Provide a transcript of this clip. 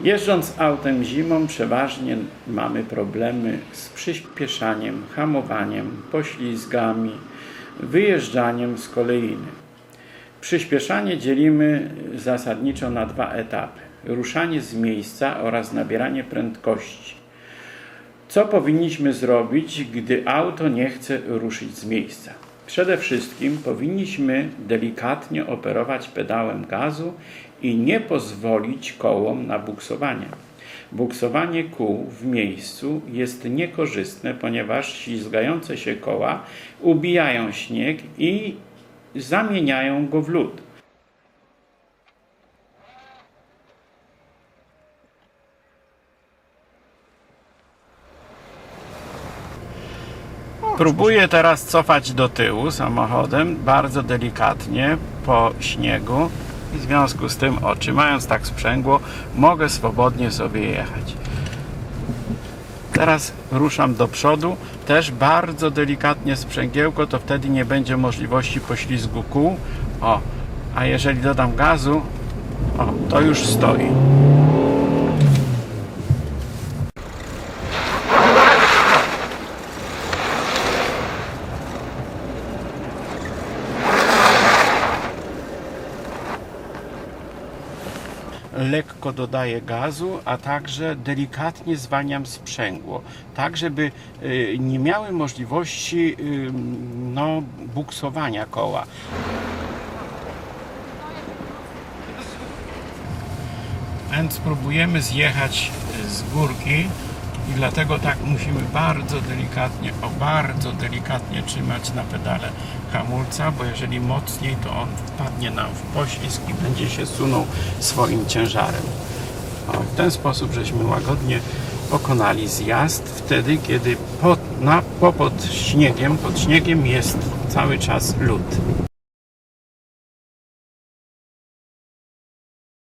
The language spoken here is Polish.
Jeżdżąc autem zimą przeważnie mamy problemy z przyspieszaniem, hamowaniem, poślizgami, wyjeżdżaniem z kolejny. Przyspieszanie dzielimy zasadniczo na dwa etapy: ruszanie z miejsca oraz nabieranie prędkości. Co powinniśmy zrobić, gdy auto nie chce ruszyć z miejsca? Przede wszystkim powinniśmy delikatnie operować pedałem gazu i nie pozwolić kołom na buksowanie. Buksowanie kół w miejscu jest niekorzystne, ponieważ ślizgające się koła ubijają śnieg i zamieniają go w lód. Próbuję teraz cofać do tyłu samochodem bardzo delikatnie po śniegu i w związku z tym, o, trzymając tak sprzęgło, mogę swobodnie sobie jechać. Teraz ruszam do przodu, też bardzo delikatnie sprzęgiełko, to wtedy nie będzie możliwości poślizgu kół. O, a jeżeli dodam gazu, o, to już stoi. Lekko dodaję gazu, a także delikatnie zwalniam sprzęgło, tak żeby y, nie miały możliwości y, no, buksowania koła. Więc spróbujemy zjechać z górki i dlatego tak musimy bardzo delikatnie, o bardzo delikatnie trzymać na pedale hamulca, bo jeżeli mocniej, to on wpadnie nam w poślizg i będzie się sunął swoim ciężarem. O, w ten sposób żeśmy łagodnie pokonali zjazd wtedy, kiedy pod, na, po pod śniegiem, pod śniegiem jest cały czas lód.